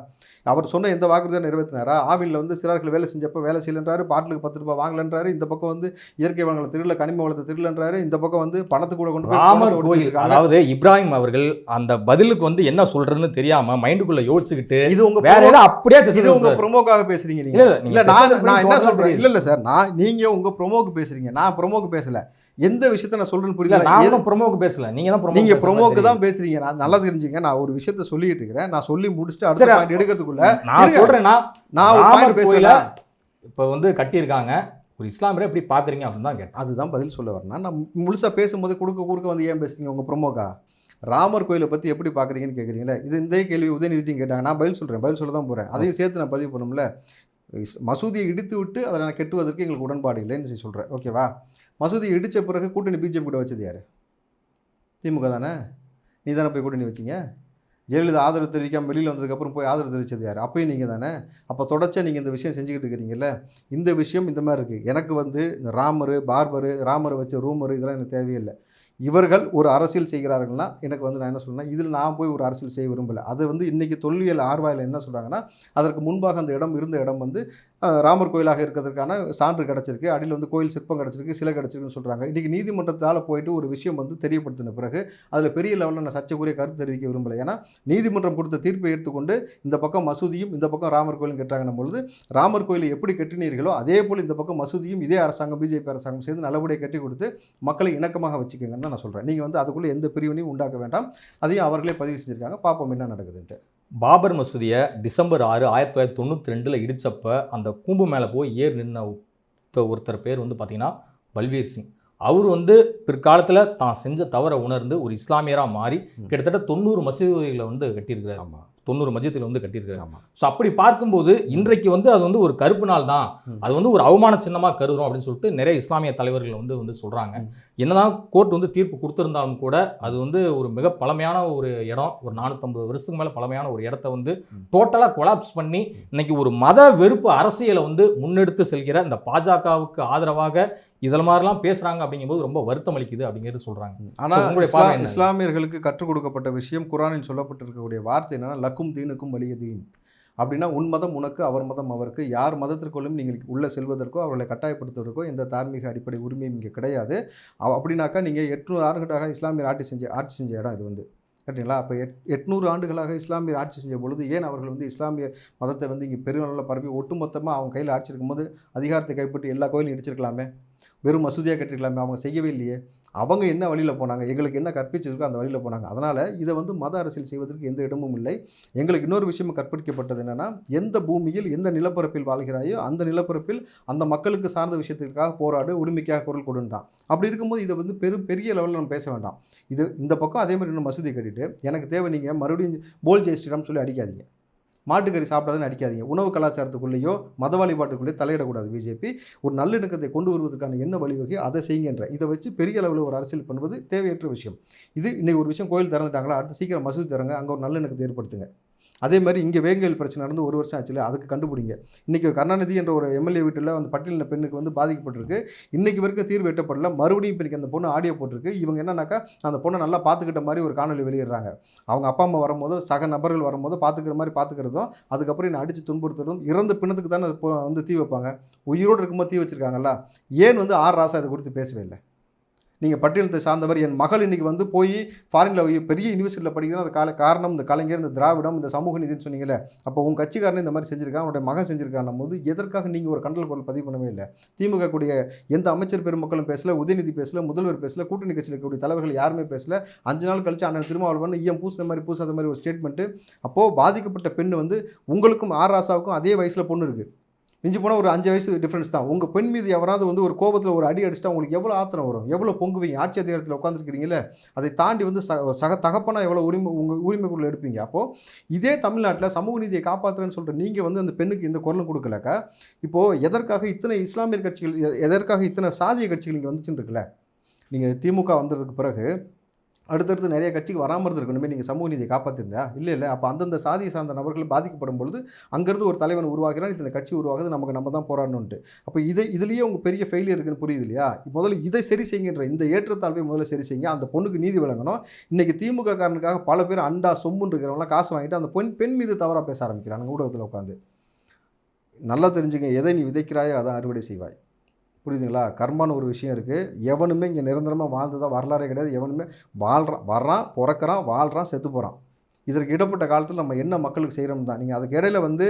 அவர் சொன்ன எந்த வாக்குறுதியை நிறைவேற்றினாரா? ஆவினில் வந்து சிறார்கள் வேலை செஞ்சப்போ வேலை செய்யலன்றாரு பாட்டிலுக்கு பத்து ரூபாய் வாங்கலன்றாரு இந்த பக்கம் வந்து இயற்கை வளங்களை திருடல கனிம வளத்தை திருடலன்றாரு இந்த பக்கம் வந்து பணத்துக்கு கூட கொண்டு போய் ராமர் பணத்தை கோயில். அதாவது இப்ராஹிம் அவர்கள் அந்த பதிலுக்கு வந்து என்ன சொல்றதுன்னு தெரியாம மைண்டுக்குள்ள யோசிச்சுக்கிட்டு இது உங்க வேற promo- ஏதோ அப்படியே இது உங்க. ப்ரொமோக்காக பேசுறீங்க நீங்க. இல்ல, நான் நான் என்ன சொல்றேன். இல்ல இல்ல சார் நான் நீங்க உங்க ப்ரொமோக்கு பேசுறீங்க. நான் ப்ரொமோக்கு பேசல. எந்த விஷயத்த நான் சொல்றேன்னு புரியல. ப்ரோமோக்கு பேசல. நீங்க தான் நீங்க ப்ரொமோக்கு. தான் பேசுறீங்க. நான் நல்லா தெரிஞ்சுங்க. நான் ஒரு விஷயத்த சொல்லிட்டு இருக்கிறேன் நான் சொல்லி முடிச்சுட்டு அடுத்த பாயிண்ட் எடுக்கிறதுக்குள்ள நான். சொல்றேன்னா நான் ஒரு பாயிண்ட் பேசல இப்ப வந்து கட்டியிருக்காங்க. ஒரு இஸ்லாமியரை எப்படி பாக்குறீங்க அப்படின்னு தான் கேட்டேன். அதுதான் பதில் சொல்ல வரேன். நான் முழுசா பேசும்போது குறுக்க குறுக்க வந்து ஏன் பேசுறீங்க உங்க ப்ரொமோக்கா ராமர் கோயிலை பற்றி எப்படி பார்க்குறீங்கன்னு கேட்குறீங்களே இது இந்த கேள்வி உதயநிதிட்டையும் கேட்டாங்க. நான் பதில் சொல்கிறேன் பதில் சொல்ல தான் போகிறேன் அதையும் சேர்த்து நான் பதிவு பண்ணும்ல மசூதியை இடித்து விட்டு அதை நான் கெட்டுவதற்கு எங்களுக்கு உடன்பாடு இல்லைன்னு சொல்லி சொல்கிறேன் ஓகேவா? மசூதியை இடித்த பிறகு கூட்டணி பிஜேபி கூட வச்சது யார்? திமுக தானே? நீ தானே போய் கூட்டணி வச்சீங்க? ஜெயலலிதா ஆதரவு தெரிவிக்காம வெளியில் வந்ததுக்கப்புறம் போய் ஆதரவு தெரிவித்தது யார்? அப்பயும் நீங்கள் தானே? அப்போ தொடர்ச்சியாக நீங்கள் இந்த விஷயம் செஞ்சுக்கிட்டு இருக்கிறீங்கல்ல? இந்த விஷயம் இந்த மாதிரி இருக்குது எனக்கு வந்து இந்த ராமர் பார்பரு ராமர் வச்ச ரூமரு இதெல்லாம் எனக்கு தேவையில்லை. இவர்கள் ஒரு அரசியல் செய்கிறார்கள்னா எனக்கு வந்து நான் என்ன சொல்கிறேன் இதில் நான் போய் ஒரு அரசியல் செய்ய விரும்பலை. அது வந்து இன்றைக்கி தொல்லியல் ஆர்வாயில் என்ன சொல்கிறாங்கன்னா அதற்கு முன்பாக அந்த இடம் இருந்த இடம் வந்து ராமர் கோயிலாக இருக்கிறதுக்கான சான்று கிடச்சிருக்கு. அடியில் வந்து கோயில் சிற்பம் கிடச்சிருக்கு சிலை கிடச்சிருக்குன்னு சொல்கிறாங்க இன்றைக்கி நீதிமன்றத்தால் போயிட்டு ஒரு விஷயம் வந்து தெரியப்படுத்தின பிறகு அதில் பெரிய லெவலில் நான் சர்ச்சைக்குரிய கருத்து தெரிவிக்க விரும்பலை. ஏன்னா நீதிமன்றம் கொடுத்த தீர்ப்பை எடுத்துக்கொண்டு இந்த பக்கம் மசூதியும் இந்த பக்கம் ராமர் கோயிலும் கட்டுறாங்கன்னும் பொழுது ராமர் கோயிலை எப்படி கட்டினீர்களோ அதே போல் இந்த பக்கம் மசூதியும் இதே அரசாங்கம் பிஜேபி அரசாங்கம் சேர்ந்து நல்லபடியாக கட்டி கொடுத்து மக்களை இணக்கமாக வச்சுக்கோங்க. தான் நான் சொல்கிறேன் நீங்கள் வந்து அதுக்குள்ளே எந்த பிரிவினையும் உண்டாக்க வேண்டாம். அதையும் அவர்களே பதிவு செஞ்சுருக்காங்க. பார்ப்போம் என்ன நடக்குதுன்ட்டு. பாபர் மசூதியை டிசம்பர் ஆறு ஆயிரத்தி தொள்ளாயிரத்தி தொண்ணூற்றி ரெண்டில் இடிச்சப்ப அந்த கூம்பு மேலே போய் ஏர் நின்ன ஒருத்த- ஒருத்தர் பேர் வந்து பார்த்தீங்கன்னா பல்வீர் சிங். அவர் வந்து பிற்காலத்தில் தான் செஞ்ச தவறை உணர்ந்து ஒரு இஸ்லாமியராக மாறி. கிட்டத்தட்ட தொண்ணூறு மசூதிகளை வந்து கட்டியிருக்கிறார். ஆமாம் தொண்ணூறு மஜத்தில் வந்து கட்டியிருக்கிறார் ஆமாம் ஸோ அப்படி பார்க்கும்போது இன்றைக்கு வந்து அது வந்து ஒரு கருப்பு நாள் தான். அது வந்து ஒரு அவமான சின்னமாக கருதுறோம் அப்படின்னு சொல்லிட்டு நிறைய இஸ்லாமிய தலைவர்கள் வந்து வந்து சொல்கிறாங்க. என்னதான் கோர்ட் வந்து தீர்ப்பு கொடுத்திருந்தாலும் கூட அது வந்து ஒரு மிக பழமையான ஒரு இடம் ஒரு நானூற்றம்பது வருஷத்துக்கு மேலே பழமையான ஒரு இடத்த வந்து. டோட்டலாக கொலாப்ஸ் பண்ணி இன்னைக்கு ஒரு மத வெறுப்பு அரசியலை வந்து முன்னெடுத்து செல்கிற இந்த பாஜகவுக்கு ஆதரவாக இதில் மாதிரிலாம் பேசுகிறாங்க அப்படிங்கும்போது ரொம்ப வருத்தம் அளிக்குது அப்படிங்கிறது சொல்கிறாங்க ஆனால்? இஸ்லாமியர்களுக்கு கற்றுக் கொடுக்கப்பட்ட விஷயம் குரானில் சொல்லப்பட்டிருக்கக்கூடிய வார்த்தை என்னன்னா லக்கும் தீனுக்கும் வலிய தீன். அப்படின்னா உன் மதம் உனக்கு அவர் மதம் அவருக்கு. யார் மதத்திற்குள்ளும் நீங்கள் உள்ளே செல்வதற்கோ அவர்களை கட்டாயப்படுத்துவதற்கோ எந்த தார்மீக அடிப்படை உரிமையும் இங்கே கிடையாது. அவ- அப்படின்னாக்கா நீங்கள் எட்நூறு ஆண்டுகளாக இஸ்லாமியர் ஆட்சி செஞ்ச ஆட்சி செஞ்ச இடம் இது வந்து. கரெக்டுங்களா அப்போ எட் எட்நூறு ஆண்டுகளாக இஸ்லாமியர் ஆட்சி செஞ்ச பொழுது ஏன் அவர்கள் வந்து இஸ்லாமிய மதத்தை வந்து இங்கே பெருநலில் பரப்பி ஒட்டுமொத்தமாக அவங்க கையில் ஆட்சி இருக்கும்போது அதிகாரத்தை கைப்பற்றி எல்லா கோயிலும் இடிச்சிருக்கலாமே? வெறும் மசூதியாக கட்டிருக்கலாமே அவங்க செய்யவே இல்லையே. அவங்க என்ன வழியில் போனாங்க? எங்களுக்கு என்ன கற்பிச்சிருக்கோ அந்த வழியில் போனாங்க. அதனால் இதை வந்து மத அரசியல் செய்வதற்கு எந்த இடமும் இல்லை. எங்களுக்கு இன்னொரு விஷயம் கற்பிக்கப்பட்டது என்னென்னா எந்த பூமியில் எந்த நிலப்பரப்பில் வாழ்கிறாயோ அந்த நிலப்பரப்பில் அந்த மக்களுக்கு சார்ந்த விஷயத்திற்காக போராடு உரிமைக்காக குரல் கொடுன்னு தான். அப்படி இருக்கும்போது இதை வந்து பெரும் பெரிய லெவலில் நம்ம பேச வேண்டாம். இது இந்த பக்கம் அதே மாதிரி இன்னும் மசூதி கட்டிட்டு எனக்கு தேவை நீங்கள் மறுபடியும் போல் ஜெய் ஸ்ரீராம் சொல்லி அடிக்காதீங்க. மாட்டுக்கறி சாப்பிடாதுன்னு அடிக்காதீங்க. உணவு கலாச்சாரத்துக்குள்ளேயோ மத வழிபாட்டுக்குள்ளேயோ தலையிடக்கூடாது பிஜேபி. ஒரு நல்லிணக்கத்தை கொண்டு வருவதற்கான என்ன வழிவகை? அதை செய்யுங்கன்ற. இதை வச்சு பெரிய அளவில் ஒரு அரசியல் பண்ணுவது தேவையற்ற விஷயம். இது இன்னைக்கு ஒரு விஷயம் கோயில் திறந்துட்டாங்களா? அடுத்து சீக்கிரம் மசூதி திறங்க அங்கே ஒரு நல்லிணக்கத்தை ஏற்படுத்துங்க. அதே மாதிரி இங்கே வேங்கல் பிரச்சனை நடந்து ஒரு வருஷம் ஆச்சுல அதுக்கு கண்டுபிடிங்க. இன்றைக்கி கருணாநிதி என்ற ஒரு எம்எல்ஏ வீட்டில் அந்த பட்டியலின பெண்ணுக்கு வந்து பாதிக்கப்பட்டிருக்கு. இன்றைக்கி வரைக்கும் தீர்வு எட்டப்படல. மறுபடியும் இப்போ அந்த பொண்ணு ஆடியோ போட்டிருக்கு. இவங்க என்னன்னாக்கா அந்த பொண்ணை நல்லா பார்த்துக்கிட்ட மாதிரி ஒரு காணொலி வெளியிடுறாங்க. அவங்க அப்பா அம்மா வரும்போது சக நபர்கள் வரும்போது பார்த்துக்கிற மாதிரி பார்த்துக்கிறதும் அதுக்கப்புறம் என்ன அடித்து துன்புறுத்துறதும் இறந்த பிணத்துக்கு தானே வந்து தீ வைப்பாங்க. உயிரோடு இருக்கும்போது தீ வச்சுருக்காங்களா ஏன் வந்து ஆர் ராசா இதை குறித்து பேசவே இல்லை? நீங்கள் பட்டியலத்தை சார்ந்தவர் என் மகள் இன்றைக்கி வந்து போய் ஃபாரினில் பெரிய யூனிவர்சிட்டியில் படிக்கிறதுனா அது கால காரணம் இந்த கலைஞர் இந்த திராவிடம் இந்த சமூக நீதினு சொன்னீங்களே அப்போ உங்கள் கட்சிக்காரன் இந்த மாதிரி செஞ்சிருக்கான் அவனுடைய மகன் செஞ்சிருக்கான் போது எதற்காக நீங்கள் ஒரு கண்டல் குரல் பதிவு பண்ணவே இல்லை? திமுக கூடிய எந்த அமைச்சர் பெருமக்களும் பேசல உதயநிதி பேசல முதல்வர் பேசல கூட்டணி கட்சியில் இருக்கக்கூடிய தலைவர்கள் யாருமே பேசல. அஞ்சு நாள் கழிச்சு அண்ணன் திருமாவளவன் ஈயம் பூசின மாதிரி பூசாத மாதிரி ஒரு ஸ்டேட்மெண்ட்டு அப்போது பாதிக்கப்பட்ட பெண் வந்து உங்களுக்கும் ஆர் ராசாவுக்கும் அதே வயசில் பொண்ணு இருக்குது மிஞ்சி போனால் ஒரு அஞ்சு வயசு டிஃப்ரென்ஸ் தான். உங்கள் பெண் மீது எவராது வந்து ஒரு கோபத்தில் ஒரு அடி அடிச்சிட்டா உங்களுக்கு எவ்வளோ ஆத்திரம் வரும்? எவ்வளோ பொங்குவீங்க? ஆட்சி அதிகாரத்தில் உட்காந்துருக்கிறீங்களே அதை தாண்டி வந்து ச சக தகப்பனா எவ்வளோ உரிமை உங்கள் உரிமைக்குள்ள எடுப்பீங்க? அப்போது இதே தமிழ்நாட்டில் சமூக நீதியை காப்பாற்றுறேன்னு சொல்கிற நீங்கள் வந்து அந்த பெண்ணுக்கு இந்த குரலும் கொடுக்கலக்கா? இப்போது எதற்காக இத்தனை இஸ்லாமியர் கட்சிகள் எ- எதற்காக இத்தனை சாதிய கட்சிகள் இங்கே வந்துச்சுன்னு இருக்குல்ல? நீங்கள் திமுக வந்ததுக்கு பிறகு அடுத்தடுத்து நிறைய கட்சிக்கு வராமல் இருந்திருக்கணுமே நீங்கள் சமூக நீதியை காப்பாற்றிருந்தா இல்லை இல்லை. அப்போ அந்தந்த சாதியை சார்ந்த நபர்கள் பாதிக்கப்படும் பொழுது அங்கேருந்து ஒரு தலைவன் உருவாகிறான் இத்தனை கட்சி உருவாகுது நமக்கு நம்ம தான் போராடணுன்ட்டு அப்போ இதை இதுலேயே உங்கள் பெரிய ஃபெயிலியர் இருக்குன்னு புரியுது இல்லையா? முதல்ல இதை சரி செய்யுங்கன்ற இந்த ஏற்றத்தாழ்வை முதல்ல சரி செய்யுங்க. அந்த பொண்ணுக்கு நீதி வழங்கணும். இன்றைக்கி திமுக காரனுக்காக பல பேர் அண்டா சொம்முன்னு இருக்கிறவங்களாம் காசு வாங்கிட்டு அந்த பெண் பெண் மீது தவறாக பேச ஆரம்பிக்கிறாங்க ஊடகத்தில் உட்காந்து. நல்லா தெரிஞ்சுங்க எதை நீ விதைக்கிறாயோ அதை அறுவடை செய்வாய். புரியுதுங்களா? கர்மான்னு ஒரு விஷயம் இருக்குது எவனுமே இங்கே நிரந்தரமாக வாழ்ந்ததாக வரலாறே கிடையாது. எவனுமே வாழ்கிறான் வர்றான் பிறக்கிறான் வாழ்கிறான் செத்து போகிறான் இதற்கு இடப்பட்ட காலத்தில் நம்ம என்ன மக்களுக்கு செய்கிறோம் தான். நீங்கள் அதுக்கு இடையில வந்து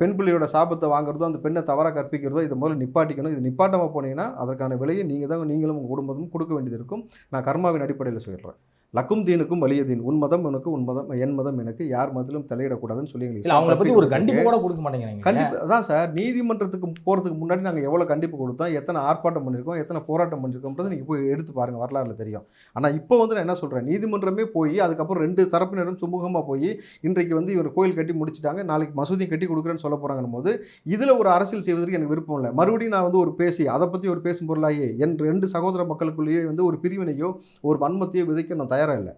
பெண் பிள்ளையோட சாபத்தை வாங்குறதோ அந்த பெண்ணை தவறாக கற்பிக்கிறதோ இதை முதல்ல நிப்பாட்டிக்கணும். இது நிப்பாட்டாமல் போனீங்கன்னா அதற்கான விலையை நீங்கள் தான் நீங்களும் உங்கள் குடும்பமும் கொடுக்க வேண்டியது இருக்கும். நான் கர்மாவின் அடிப்படையில் சொல்கிறேன் லக்கும் தீனுக்கும் வலிய தீன். உன் மதம் உனக்கு உன் மதம் என் மதம் எனக்கு. யார் மதத்திலும் தலையிடக்கூடாதுன்னு சொல்லி எங்களுக்கு அவங்கள பத்தி ஒரு கண்டிப்பு கூட கொடுக்க மாட்டேங்கிறீங்க கண்டிப்பு அதான் சார் நீதிமன்றத்துக்கு போகிறதுக்கு முன்னாடி நாங்கள் எவ்வளோ கண்டிப்பு கொடுத்தோம் எத்தனை ஆர்ப்பாட்டம் பண்ணியிருக்கோம் எத்தனை போராட்டம் பண்ணியிருக்கோம்ன்றது நீங்கள் போய் எடுத்து பாருங்கள் வரலாறுல தெரியும். ஆனால் இப்போ வந்து நான் என்ன சொல்கிறேன் நீதிமன்றமே போய் அதுக்கப்புறம் ரெண்டு தரப்பினரும் சுமூகமாக போய் இன்றைக்கு வந்து இவர் கோயில் கட்டி முடிச்சிட்டாங்க நாளைக்கு மசூதி கட்டி கொடுக்குறேன்னு சொல்ல போகிறாங்கன்னும் போது இதில் ஒரு அரசியல் செய்வதற்கு எனக்கு விருப்பம் இல்லை. மறுபடியும் நான் வந்து ஒரு பேசி அதை பற்றி ஒரு பேசும் பொருளாகி என் ரெண்டு சகோதர மக்களுக்குள்ளேயே வந்து ஒரு பிரிவினையோ ஒரு வன்மத்தையோ விதைக்க நான் தயாராக இல்லை.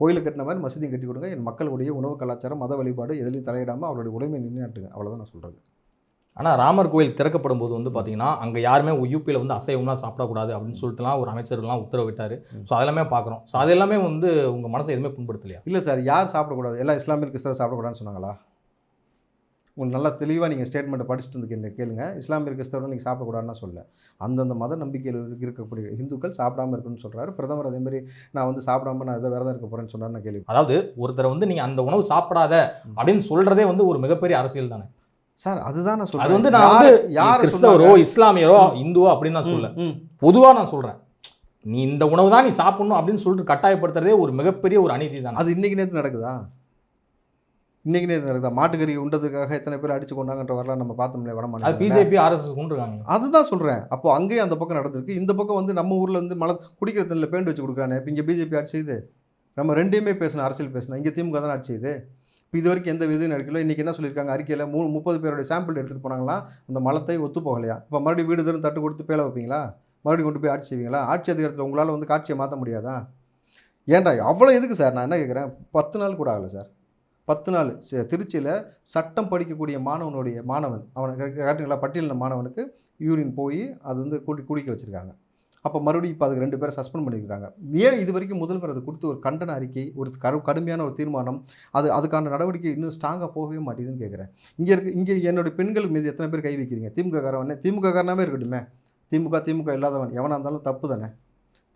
கோயிலை கட்டின மாதிரி மசூதியும் கட்டி கொடுங்க. என் மக்களுடைய உணவு கலாச்சாரம் மத வழிபாடு எதுலையும் தலையிடாமல் அவருடைய உடைமை நின்றுட்டுங்க அவ்வளோதான் நான் சொல்கிறது ஆனா ராமர் கோயில் திறக்கப்படும் போது வந்து பாத்தீங்கன்னா அங்க யாருமே யூபியில் வந்து அசைவம்லாம் சாப்பிடக்கூடாது அப்படின்னு சொல்லிட்டுலாம் ஒரு அமைச்சர்லாம் உத்தரவிட்டாரு. ஸோ அதெல்லாமே பார்க்குறோம் ஸோ அது எல்லாமே வந்து உங்க மனசை எதுவுமே புண்படுத்தலையா? இல்லை சார் யார் சாப்பிடக்கூடாது? எல்லா இஸ்லாமிய கிறிஸ்தவர் சாப்பிடக்கூடாதுன்னு சொன்னாங்களா? உங்களுக்கு நல்லா தெளிவாக நீங்கள் ஸ்டேட்மெண்ட்டை படிச்சுட்டு என்ன கேளுங்க. இஸ்லாமிய கிறிஸ்தவர்கள் நீங்கள் சாப்பிடக்கூடாதுன்னு சொல்ல அந்தந்த மத நம்பிக்கையில் இருக்கக்கூடிய இந்துக்கள் சாப்பிடாம இருக்குன்னு சொல்கிறாரு பிரதமர் அதே மாதிரி நான் வந்து சாப்பிடாம நான் எதை விரதம் இருக்க போகிறேன்னு சொன்னார் நான் கேள்வி அதாவது ஒருத்தரை வந்து நீங்க அந்த உணவு சாப்பிடாத அப்படின்னு சொல்றதே வந்து ஒரு மிகப்பெரிய அரசியல் தானே? சார் அதுதான் நான் அது வந்து சொல்கிறேன் நான் வந்து யார் கிறிஸ்தவரோ இஸ்லாமியரோ இந்துவோ அப்படின்னு நான் சொல்ல ம். பொதுவா நான் சொல்றேன். நீ இந்த உணவு தான் நீ சாப்பிடணும் அப்படின்னு சொல்லிட்டு கட்டாயப்படுத்துறதே ஒரு மிகப்பெரிய ஒரு அநீதி தானே? அது இன்னைக்கு நேற்று நடக்குதா? இன்னைக்கு நேற்று நடக்குதா? மாட்டுக்கறி உண்டதுக்காக எத்தனை பேர் அடிச்சு கொண்டாங்கன்ற வரலாம் நம்ம பார்த்தோம்ல வடமாநில பிஜேபி ஆர்எஸ்எஸ் கொண்டிருக்காங்க. அதுதான் சொல்கிறேன் அப்போ அங்கேயும் அந்த பக்கம் நடந்திருக்கு. இந்த பக்கம் வந்து நம்ம ஊரில் வந்து மழை குடிக்கிற தண்ணியில் பேண்ட் வச்சு கொடுக்குறானே. இப்போ இங்கே பிஜேபி ஆட்சி செய்யுது நம்ம ரெண்டையுமே பேசணும் அரசியல் பேசணும். இங்கே திமுக தான் ஆட்சி செய்யுது இப்போ இது வரைக்கும் எந்த விதையும் நடக்கல. இன்றைக்கி என்ன சொல்லியிருக்காங்க? அறிக்கையில் மூணு முப்பது பேருடைய சாம்பிள் எடுத்துகிட்டு போனாங்களாம் அந்த மலத்தை ஒத்து போகலையா? இப்போ மறுபடியும் வீடு தரும் தட்டு கொடுத்து பேல வைப்பீங்களா? மறுபடியும் கொண்டு போய் ஆட்சி செய்வீங்களா? ஆட்சி அதிகாரத்தில் உங்களால் வந்து காட்சியை மாற்ற முடியாதா? ஏன்டா அவ்வளோ எதுக்கு சார்? நான் என்ன கேட்குறேன் பத்து நாள் கூட ஆகலை சார். பத்து நாள். திருச்சியில் சட்டம் படிக்கக்கூடிய மாணவனுடைய மாணவன் அவனை கரெக்டுங்களா பட்டியலின மாணவனுக்கு யூரின் போய் அது வந்து குடி குடிக்க வச்சுருக்காங்க. அப்போ மறுபடியும் இப்போ அதுக்கு ரெண்டு பேரை சஸ்பெண்ட் பண்ணியிருக்காங்க. ஏன் இது வரைக்கும் முதல்வர் அது கொடுத்து ஒரு கண்டன அறிக்கை ஒரு கரு கடுமையான ஒரு தீர்மானம் அது அதுக்கான நடவடிக்கை இன்னும் ஸ்ட்ராங்காக போகவே மாட்டேங்குதுன்னு கேட்குறேன் இங்கே இருக்கு இங்கே என்னோட பெண்கள் மீது எத்தனை பேர் கை வைக்கிறீங்க? திமுக காரவனே திமுக காரனாகவே இருக்கட்டுமே. திமுக திமுக இல்லாதவன் எவனாக இருந்தாலும் தப்பு தானே.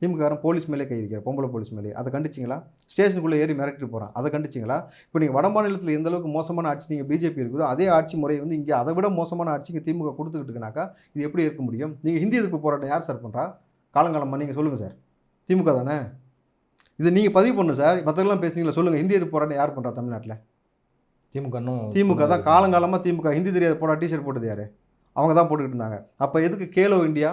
திமுக காரன் போலீஸ் மேலே கை வைக்கிற பொம்பளை போலீஸ் மேலே. அதை கண்டிச்சிங்களா? ஸ்டேஷனுக்குள்ளே ஏறி மிரட்டிட்டு போகிறான் அதை கண்டிச்சிங்களா? இப்போ நீங்கள் வட மாநிலத்தில் எந்த அளவுக்கு மோசமான ஆட்சி நீங்கள் பிஜேபி இருக்குதோ அதே ஆட்சி முறை வந்து இங்கே அதை விட மோசமான ஆட்சிக்கு திமுக கொடுத்துக்கிட்டு இருக்குனாக்கா இது எப்படி இருக்க முடியும்? நீங்கள் ஹிந்தி எதிர்ப்பு போராட்டம் யார் சார் பண்ணுறா காலங்காலமாக நீங்கள் சொல்லுங்கள் சார் திமுக தானே? இது நீங்கள் பதிவு பண்ணணும் சார் மற்றெல்லாம் பேசுனீங்களா? சொல்லுங்கள் ஹிந்தி எதிர்ப்பு போராட்டம் யார் பண்ணுறா தமிழ்நாட்டில்? திமுக திமுக தான் காலங்காலமாக திமுக ஹிந்தி தெரியாத போடா டிஷர்ட் போட்டது யார்? அவங்க தான் போட்டுக்கிட்டு இருந்தாங்க. அப்போ எதுக்கு கேலோ இந்தியா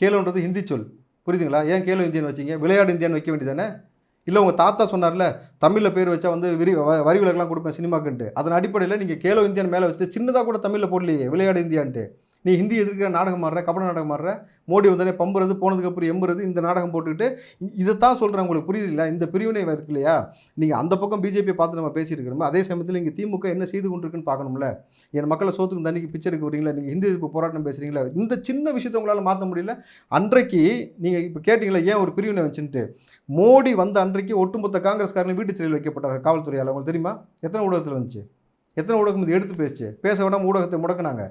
கேலோன்றது ஹிந்தி சொல். புரியுதுங்களா? ஏன் கேலோ இந்தியன் வச்சீங்க? விளையாடு இந்தியான்னு வைக்க வேண்டியதானே? இல்லை உங்கள் தாத்தா சொன்னார்ல தமிழில் பேர் வச்சா வந்து விரி வ- வரி விலக்கெல்லாம் கொடுப்பேன் சினிமாக்குன்ட்டு. அதன் அடிப்படையில் நீங்கள் கேலோ இந்தியன் மேலே வச்சுட்டு சின்னதாக கூட தமிழில் போடலையே விளையாடு இந்தியான்ட்டு. நீ ஹிந்தி எதிர்க்கிற நாடகம் ஆடுற கபட நாடகம் ஆடுற மோடி வந்தோடனே பம்புறது போனதுக்கப்புறம் எம்புறது இந்த நாடகம் போட்டுக்கிட்டு இதைத்தான் சொல்கிறேன் உங்களுக்கு. புரியுதுங்களா? இந்த பிரிவினை இருக்கு இல்லையா? நீங்கள் அந்த பக்கம் பிஜேபியை பார்த்து நம்ம பேசியிருக்கிறோம் அதே சமயத்தில் இங்கே திமுக என்ன செய்து கொண்டிருக்குன்னு பார்க்கணும்ல? என் மக்களை சோத்துக்கு தண்ணிக்கு பிச்சை எடுக்க வரீங்களா நீங்கள் ஹிந்தி எதிர்ப்பு போராட்டம் பேசுகிறீங்களா இந்த சின்ன விஷயத்தை உங்களால் மாற்ற முடியல. அன்றைக்கு நீங்கள் இப்போ கேட்டிங்களா ஏன் ஒரு பிரிவினை வச்சுன்ட்டு? மோடி வந்த அன்றைக்கு ஒட்டுமொத்த காங்கிரஸ்காரங்க வீட்டு சிறையில் வைக்கப்பட்டார் காவல்துறையால். உங்களுக்கு தெரியுமா? எத்தனை ஊடகத்தில் வந்துச்சு? எத்தனை ஊடகம் இது எடுத்து பேசுச்சு? பேச வேணாம் ஊடகத்தை முடக்குனாங்க.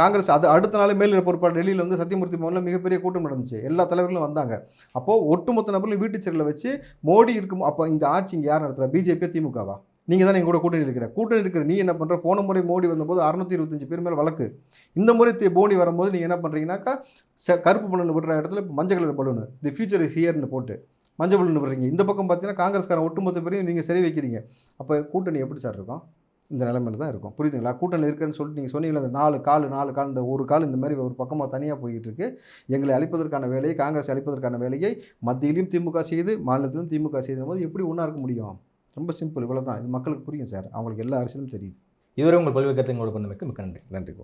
காங்கிரஸ் அது அடுத்த நாள் மேல் பொறுப்பாளர் டெல்லியில் வந்து சத்தியமூர்த்தி மோகனில் மிகப்பெரிய கூட்டம் நடந்துச்சு. எல்லா தலைவர்களும் வந்தாங்க. அப்போது ஒட்டுமொத்த நபர்களும் வீட்டு சிறையில் வச்சு மோடி இருக்கும் அப்போ இந்த ஆட்சி இங்கே யார் நடத்துகிறா பிஜேபி திமுகவா? நீங்கள் தான் எங்கள் கூட கூட்டணி இருக்கிற. கூட்டணி இருக்கிற நீ என்ன பண்ணுற போன முறை மோடி வந்தபோது அறுநூத்தி இருபத்தஞ்சு பேர் மேலே வழக்கு. இந்த முறை போனி மோடி வரும்போது நீங்கள் என்ன பண்ணுறீங்கன்னாக்கா ச கருப்பு பலன் விடுற இடத்துல இப்போ மஞ்சள் colour balloon the future is ஹியர்னு போட்டு மஞ்சள் பலூன் விடுறீங்க. இந்த பக்கம் பார்த்தீங்கன்னா காங்கிரஸ்காரன் ஒட்டுமொத்த பேரையும் நீங்கள் சரி வைக்கிறீங்க. அப்போ கூட்டணி எப்படி சார் இருக்கும்? இந்த நிலைமையில தான் இருக்கும். புரியுதுங்களா? கூட்டணியில் இருக்குன்னு சொல்லிட்டு நீங்கள் சொன்னீங்களா அந்த நாலு கால் நாலு கால் இந்த ஒரு கால் இந்த மாதிரி ஒரு பக்கமாக தனியாக போய்கிட்டு இருக்கு எங்களை அழிப்பதற்கான வேலையை காங்கிரஸ் அழிப்பதற்கான வேலையை மத்தியிலையும் திமுக செய்து மாநிலத்திலும் திமுக செய்யும் போது எப்படி ஒன்றா இருக்க முடியும்? ரொம்ப சிம்பிள் இவ்வளோ தான் இது மக்களுக்கு புரியும் சார். அவங்களுக்கு எல்லா அரசியலும் தெரியுது. இதுவரை உங்கள் பல்வேறு கருத்துங்களோட கொண்டு மிக்க மிக்க நன்றி. நன்றி